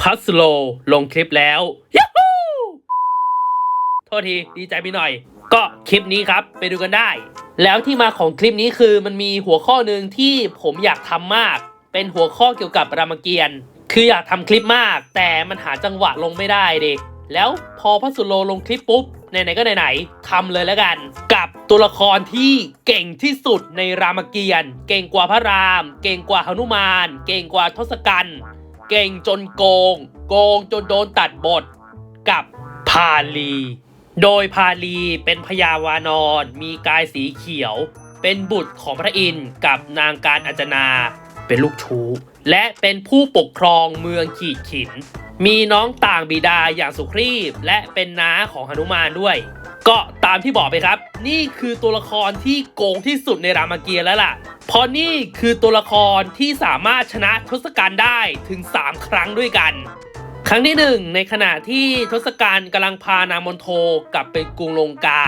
พัสโลลงคลิปแล้วยัฮูโทษทีดีใจไปหน่อย ก็คลิปนี้ครับไปดูกันได้ แล้วที่มาของคลิปนี้คือมันมีหัวข้อหนึ่งที่ผมอยากทำมาก เป็นหัวข้อเกี่ยวกับรามเกียรติ์คืออยากทำคลิปมาก แต่มันหาจังหวะลงไม่ได้ดิแล้วพอพัสโลลงคลิปปุ๊บไหนๆก็ไหนๆทำเลยแล้วกัน กับตัวละครที่เก่งที่สุดในรามเกียรติ์เก่งกว่าพระราม เก่งกว่าหนุมาน เก่งกว่าทศกัณฐ์ เก่งจนโกง โกงจนโดนตัดบทกับพาลี โดยพาลีเป็นพญาวานอนมีกายสีเขียว เป็นบุตรของพระอินทร์กับนางการอัจนา เป็นลูกชู้ และเป็นผู้ปกครองเมืองขีดขิน มีน้องต่างบิดาอย่างสุครีพและเป็นน้าของหนุมานด้วย ก็ตามที่บอกไปครับ นี่คือตัวละครที่โกงที่สุดในรามเกียรติ์แล้วล่ะ เพราะนี่คือตัวละครที่สามารถชนะทศกัณฐ์ได้ถึง 3 ครั้งด้วยกัน ครั้งที่หนึ่งในขณะที่ทศกัณฐ์กำลังพานามนโทกลับไปกรุงลงกา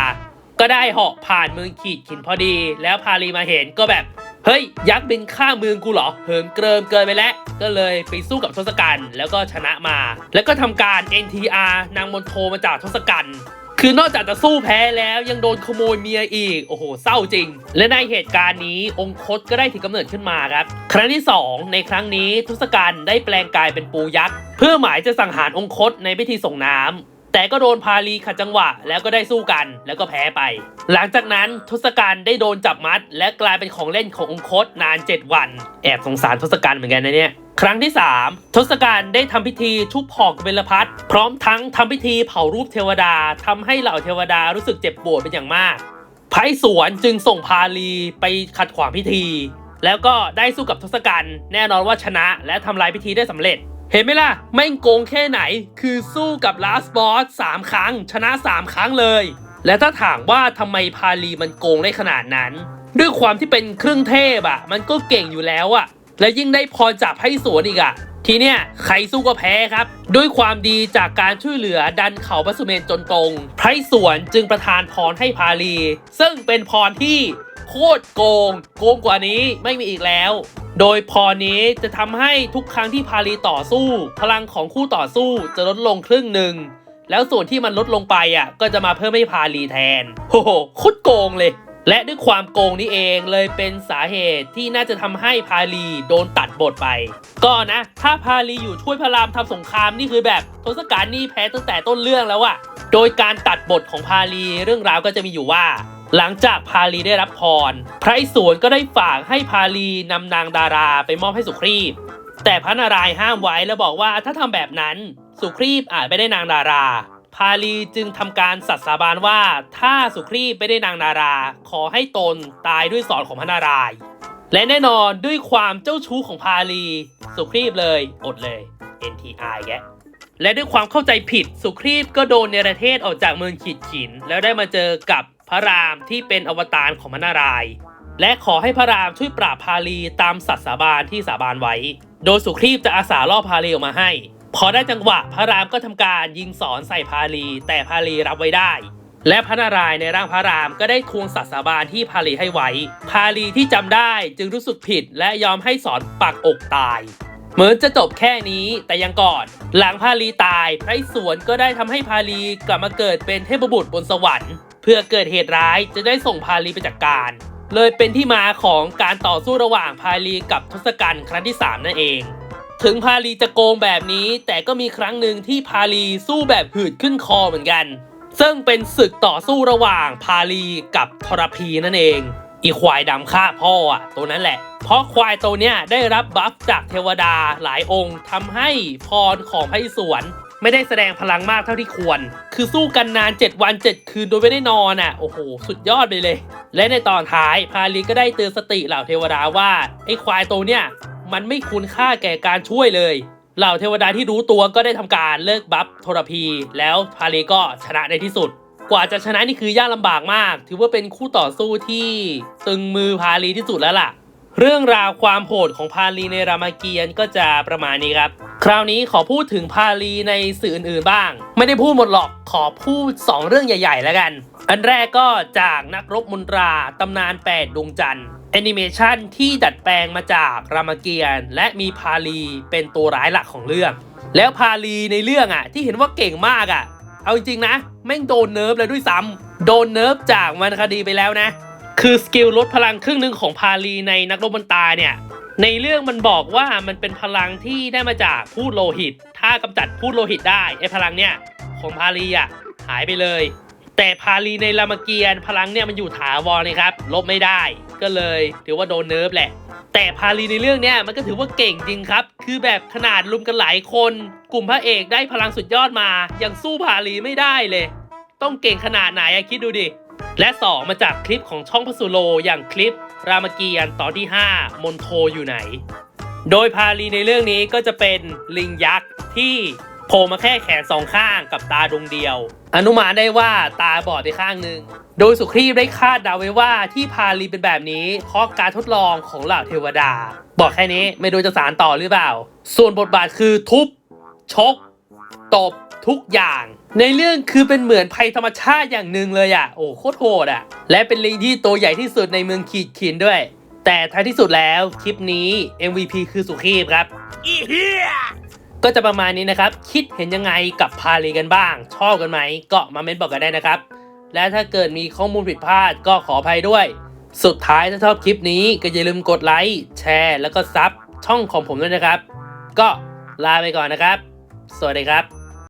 ก็ได้เหาะผ่านเมืองขีดขินพอดี แล้วพาลีมาเห็นก็แบบ เฮ้ย ยักษ์บินข้ามเมืองกูเหรอ เหิมเกริมเกินไปแล้ว ก็เลยไปสู้กับทศกัณฐ์แล้วก็ชนะมา แล้วก็ทำการ NTR นางมนโทมาจากทศกัณฐ์คือนอกจากจะสู้แพ้แล้วยังโดนขโมยเมียอีก โอ้โห เศร้าจริง และในเหตุการณ์นี้องคตก็ได้ถือกำเนิดขึ้นมาครับ ครั้งที่ 2 ในครั้งนี้ทศกัณฐ์ได้แปลงกายเป็นปูยักษ์ เพื่อหมายจะสังหารองคตในพิธีส่งน้ำ แต่ก็โดนพาลีขัดจังหวะ แล้วก็ได้สู้กันแล้วก็แพ้ไป หลังจากนั้นทศกัณฐ์ได้โดนจับมัด และกลายเป็นของเล่นขององคตนาน 7 วัน แอบสงสารทศกัณฐ์เหมือนกันนะเนี่ยครั้งที่ 3 ทศกัณฐ์ได้ทำพิธีชุบผอกเบญพัทพร้อมทั้งทำพิธีเผารูปเทวดาทำให้เหล่าเทวดารู้สึกเจ็บปวดเป็นอย่างมากไพศวรจึงส่งพาลีไปขัดขวางพิธี แล้วก็ได้สู้กับทศกัณฐ์แน่นอนว่าชนะและทำลายพิธีได้สำเร็จ เห็นไหมล่ะ ไม่งโกงแค่ไหน คือสู้กับลาสบอสสามครั้ง ชนะ 3 ครั้งเลย และถ้าถามว่าทำไมพาลีมันโกงได้ขนาดนั้น ด้วยความที่เป็นเครื่องเทพอะมันก็เก่งอยู่แล้วอะและยิ่งได้พรจากไพศวรอีกอะทีเนี้ยใครสู้ก็แพ้ครับ ด้วยความดีจากการช่วยเหลือดันเขาพระสุเมนจนตรงไพรสวนจึงประทานพรให้พาลี ซึ่งเป็นพรที่โคตรโกง โกงกว่านี้ไม่มีอีกแล้ว โดยพรนี้จะทำให้ทุกครั้งที่พาลีต่อสู้ พลังของคู่ต่อสู้จะลดลงครึ่งหนึ่งแล้วส่วนที่มันลดลงไปอะ ก็จะมาเพิ่มให้พาลีแทนโอ้โหคตรโกงเลย และด้วยความโกงนี้เองเลยเป็นสาเหตุที่น่าจะทำให้พาลีโดนตัดบทไป ก็นะ ถ้าพาลีอยู่ช่วยพระรามทำสงครามนี่คือแบบทศกัณฐ์นี่แพ้ตั้งแต่ต้นเรื่องแล้วอะโดยการตัดบทของพาลีเรื่องราวก็จะมีอยู่ว่า หลังจากพาลีได้รับพร พระสวนก็ได้ฝากให้พาลีนำนางดาราไปมอบให้สุครีพแต่พระนารายณ์ห้ามไว้แล้วบอกว่าถ้าทำแบบนั้นสุครีพอาจไม่ได้นางดารา พาลีจึงทำการสัตย์สาบานว่าถ้าสุครีพไม่ได้นางดารา ขอให้ตนตายด้วยสอนของพระนารายณ์และแน่นอนด้วยความเจ้าชู้ของพาลีสุครีพเลยอดเลย NTI แกและด้วยความเข้าใจผิดสุครีพก็โดนเนรเทศออกจากเมืองขีดขิน แล้วได้มาเจอกับ ระรามที่เป็นอวตารของพระนาราย และขอให้พระรามช่วยปราบพาลีตามสัตย์สาบานที่สาบานไว้ โดยสุครีพจะอาสาล่อพาลีออกมาให้ พอได้จังหวะพระรามก็ทำการยิงสอนใส่พาลี แต่พาลีรับไว้ได้ และพระนารายในร่างพระรามก็ได้ทวงสัตย์สาบานที่พาลีให้ไว้ พาลีที่จำได้จึงรู้สึกผิดและยอมให้สอนปักอกตายเหมือนจะจบแค่นี้แต่ยังก่อน หลังพาลีตาย ไพรสวนก็ได้ทำให้พาลีกลับมาเกิดเป็นเทพบุตรบนสวรรค์ เพื่อเกิดเหตุร้ายจะได้ส่งพาลีไปจัดกการ เลยเป็นที่มาของการต่อสู้ระหว่างพาลีกับทศกัณฐ์ครั้งที่ 3 นั่นเอง ถึงพาลีจะโกงแบบนี้ แต่ก็มีครั้งหนึ่งที่พาลีสู้แบบหืดขึ้นคอเหมือนกัน ซึ่งเป็นศึกต่อสู้ระหว่างพาลีกับทรพีนั่นเองอีควายดำฆ่าพ่ออะตัวนั้นแหละ เพราะควายตัวเนี้ยได้รับบัฟจากเทวดาหลายองค์ทำให้พรของพระอิศวร ไม่ได้แสดงพลังมากเท่าที่ควร คือสู้กันนาน 7 วัน 7 คืนโดยไม่ได้นอนอะ โอ้โห สุดยอดไปเลย และในตอนท้ายพาลีก็ได้เตือนสติเหล่าเทวดาว่าไอ้ควายตัวเนี้ยมันไม่คุณค่าแก่การช่วยเลย เหล่าเทวดาที่รู้ตัวก็ได้ทำการเลิกบัฟโทรพี แล้วพาลีก็ชนะในที่สุด กว่าจะชนะนี่คือยากลำบากมาก ถือว่าเป็นคู่ต่อสู้ที่ตึงมือพาลีที่สุดแล้วล่ะ เรื่องราวความโหดของพาลีในรามเกียรติ์ก็จะประมาณนี้ครับ คราวนี้ขอพูดถึงพาลีในสื่ออื่นๆบ้าง ไม่ได้พูดหมดหรอกขอพูด 2 เรื่องใหญ่ๆแล้วกัน อันแรกก็จากนักรบมุนตราตำนาน8ดวงจันทร์แอนิเมชันที่ดัดแปลงมาจากรามเกียรติ์และมีพาลีเป็นตัวร้ายหลักของเรื่อง แล้วพาลีในเรื่องอะ ที่เห็นว่าเก่งมากอะ เอาจริงๆนะ แม่งโดนเนิร์ฟเลยด้วยซ้ำโดนเนิร์ฟจากมันคดีไปแล้วนะ คือสกิลลดพลังครึ่งหนึ่งของพาลีในนักรบมันตาเนี่ย ในเรื่องมันบอกว่ามันเป็นพลังที่ได้มาจากพูดโลหิต ถ้ากำจัดพูดโลหิตได้ไอ้พลังเนี่ยของพาลีอะหายไปเลย แต่พาลีในรามเกียรติ์พลังเนี่ยมันอยู่ถาวรเลยครับ ลบไม่ได้ ก็เลยถือว่าโดนเนิร์ฟแหละ แต่พาลีในเรื่องเนี้ยมันก็ถือว่าเก่งจริงครับ คือแบบขนาดลุมกันหลายคน กลุ่มพระเอกได้พลังสุดยอดมา ยังสู้พาลีไม่ได้เลย ต้องเก่งขนาดไหนอะคิดดูดิ และ 2 มาจากคลิปของช่องพัสุโลอย่างคลิป รามเกียรติ์ตอนที่ 5 มนโทอยู่ไหน โดยพาลีในเรื่องนี้ก็จะเป็นลิงยักษ์ที่โผล่มาแค่แขนสองข้างกับตาดวงเดียว อนุมานได้ว่าตาบอดไปข้างหนึ่ง โดยสุครีพได้คาดเดาไว้ว่าที่พาลีเป็นแบบนี้ เพราะการทดลองของเหล่าเทวดา บอกแค่นี้ไม่รู้จะสารต่อหรือเปล่า ส่วนบทบาทคือทุบ ชก ตบ ทุกอย่าง ในเรื่องคือเป็นเหมือนภัยธรรมชาติอย่างหนึ่งเลยอะโอ้โคตรโหดอะ และเป็นลิงที่ตัวใหญ่ที่สุดในเมืองขีดขินด้วย แต่ท้ายที่สุดแล้วคลิปนี้ MVP คือสุขีพครับอีเฮียก็จะประมาณนี้นะครับ คิดเห็นยังไงกับพาลีกันบ้าง ชอบกันไหมก็มาเม้นบอกกันได้นะครับ และถ้าเกิดมีข้อมูลผิดพลาดก็ขออภัยด้วย สุดท้ายถ้าชอบคลิปนี้ก็อย่าลืมกดไลค์แชร์แล้วก็ซับช่องของผมด้วยนะครับ ก็ลาไปก่อนนะครับ สวัสดีครับ